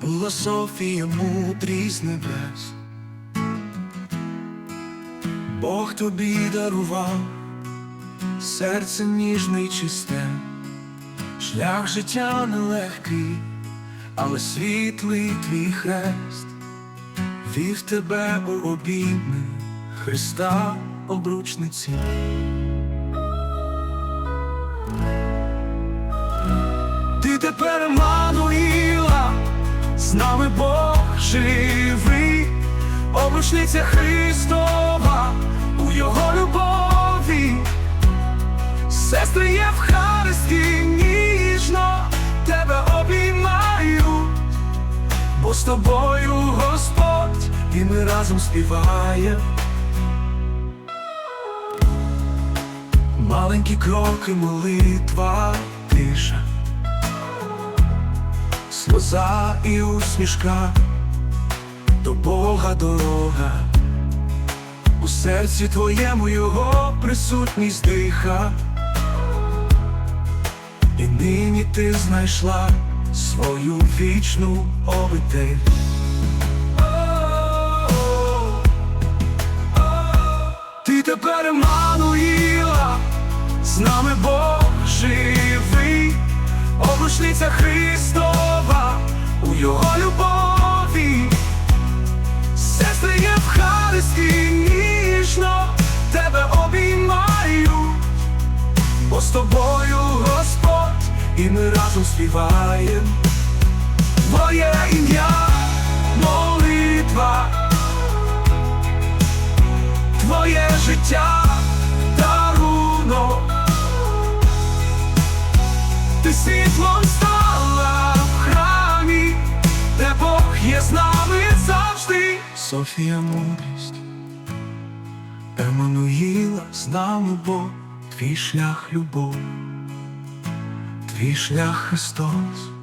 була Софія мудрість небес. Бог тобі дарував серце ніжне й чисте, шлях життя нелегкий, але світлий твій хрест, вів тебе у обійми Христа обручниці. Ти тепер Еммануїла, з нами Бог живий, обручниця Христова у Його любові, сестри є в Харисті ніжно тебе обіймають, бо з тобою Господь, і ми разом співаємо. Маленькі кроки, молитва, тиша, сльоза і усмішка, до Бога дорога, у серці твоєму його присутність диха, і нині ти знайшла свою вічну обитель. Ти тепер Еммануїла, з нами Бог живий, обручниця Христова у Його любові, сестри є в Харисті ніжно тебе обіймають, бо з тобою Господь, і ми разом співаємо. Твоє ім'я, молитва. Твоє життя Ти світлом стала є з нами завжди. Софія мудрість, Еммануїла з нами Бог, твій шлях любов, твій шлях Христос.